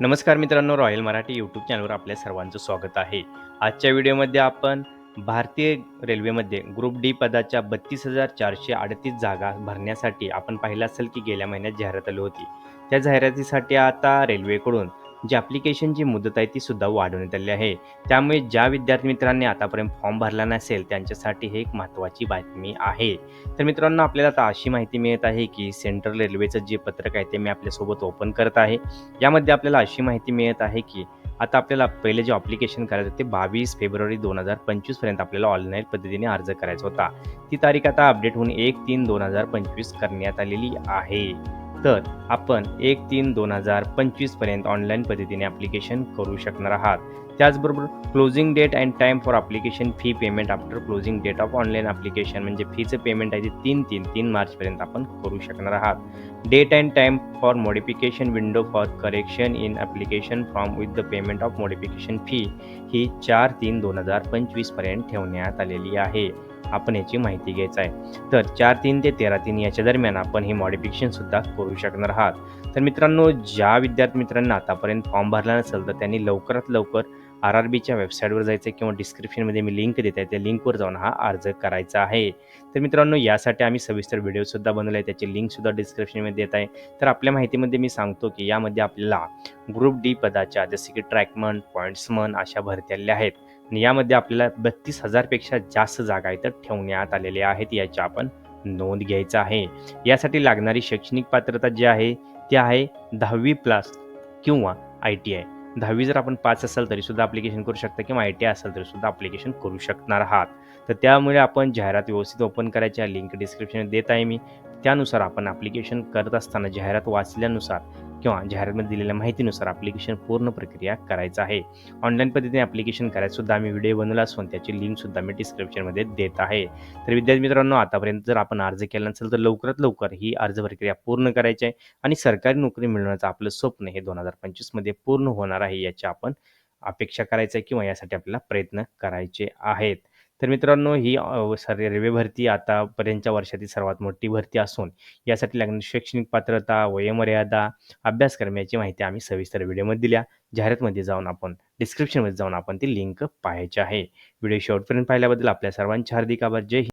नमस्कार मित्रांनो royal Marathi YouTube चॅनलवर आपल्या सर्वांचं स्वागत आहे. आजच्या व्हिडिओमध्ये आपण भारतीय रेल्वेमध्ये ग्रुप डी पदाच्या बत्तीस हजार चारशे अडतीस जागा भरण्यासाठी आपण पाहिलं असेल की गेल्या महिन्यात जाहिरात आली होती. त्या जाहिरातीसाठी आता रेल्वेकडून जी ॲप्लिकेशनची मुदत आहे ती सुद्धा वाढवण्यात आली आहे. त्यामुळे ज्या विद्यार्थी मित्रांनी आतापर्यंत फॉर्म भरला नसेल त्यांच्यासाठी हे एक महत्त्वाची बातमी आहे. तर मित्रांनो आपल्याला आता अशी माहिती मिळत आहे की सेंट्रल रेल्वेचं जे पत्रक आहे ते मी आपल्यासोबत ओपन करत आहे. यामध्ये आपल्याला अशी माहिती मिळत आहे की आता आपल्याला पहिले जे अप्लिकेशन करायचं ते बावीस फेब्रुवारी दोन हजार पंचवीसपर्यंत आपल्याला ऑनलाईन पद्धतीने अर्ज करायचा होता. ती तारीख आता अपडेट होऊन एक तीन दोन हजार पंचवीस करण्यात आलेली आहे. तर आपण एक तीन दोन हजार पंचवीसपर्यंत ऑनलाईन पद्धतीने ॲप्लिकेशन करू शकणार आहात. त्याचबरोबर closing date and time for application fee payment after closing date of online application म्हणजे फीचं पेमेंट आहे ते तीन तीन तीन मार्चपर्यंत आपण करू शकणार आहात. Date and time for modification window for correction in application from with the payment of modification fee ही चार तीन दोन हजार पंचवीसपर्यंत ठेवण्यात आलेली आहे. आपण याची माहिती घ्यायचं आहे. तर चार तीन ते तेरा तीन याच्या दरम्यान आपण हे मॉडिफिकेशनसुद्धा करू शकणार आहात. तर मित्रांनो ज्या विद्यार्थी मित्रांना आतापर्यंत फॉर्म भरला नसेल तर त्यांनी लवकरात लवकर आर आर बीच्या वेबसाईटवर जायचं किंवा डिस्क्रिप्शनमध्ये मी लिंक देत आहे त्या लिंकवर जाऊन हा अर्ज करायचा आहे. तर मित्रांनो यासाठी आम्ही सविस्तर व्हिडिओसुद्धा बनवला आहे त्याची लिंकसुद्धा डिस्क्रिप्शनमध्ये देत आहे. तर आपल्या माहितीमध्ये मी सांगतो की यामध्ये आपल्याला ग्रुप डी पदाच्या जसे की ट्रॅकमन पॉईंट्समन अशा भरती आलेल्या आहेत. आणि यामध्ये आपल्याला बत्तीस हजारपेक्षा जास्त जागा इथं ठेवण्यात आलेल्या आहेत याची आपण नोंद घ्यायचा आहे. यासाठी लागणारी शैक्षणिक पात्रता जी आहे ती आहे दहावी प्लस किंवा आय टी आय दहावी जर आपण पाच असाल तरीसुद्धा ॲप्लिकेशन करू शकता किंवा आय टी आय असेल तरीसुद्धा ॲप्लिकेशन करू शकणार आहात. तर त्यामुळे आपण जाहिरात व्यवस्थित ओपन करायच्या लिंक डिस्क्रिप्शन देत आहे मी. त्यानुसार आपण ॲप्लिकेशन करत असताना जाहिरात वाचल्यानुसार किंवा जाहिरातमध्ये दिलेल्या माहितीनुसार ॲप्लिकेशन पूर्ण प्रक्रिया करायचं आहे. ऑनलाईन पद्धतीने ॲप्लिकेशन करायसुद्धा आम्ही व्हिडिओ बनवला असून त्याची लिंकसुद्धा मी डिस्क्रिप्शनमध्ये देत आहे. तर विद्यार्थी मित्रांनो आतापर्यंत जर आपण अर्ज केला नसेल तर लवकरात लवकर ही अर्ज प्रक्रिया पूर्ण करायची आहे आणि सरकारी नोकरी मिळवण्याचं आपलं स्वप्न हे दोन हजार पंचवीसमध्ये पूर्ण होणार आहे याची आपण अपेक्षा करायचं आहे किंवा यासाठी आपल्याला प्रयत्न करायचे आहेत. तर मित्रांनो ही अ, सर रेल्वे भरती आतापर्यंतच्या वर्षातील सर्वात मोठी भरती असून यासाठी लागणारी शैक्षणिक पात्रता वयोमर्यादा अभ्यासक्रम याची माहिती आम्ही सविस्तर व्हिडिओमध्ये दिल्या. जाहिरातमध्ये जाऊन आपण डिस्क्रिप्शनमध्ये जाऊन आपण ती लिंक पाहायची आहे. व्हिडिओ शेवटपर्यंत पाहिल्याबद्दल आपल्या सर्वांचे हार्दिक आभार. जय हिंद.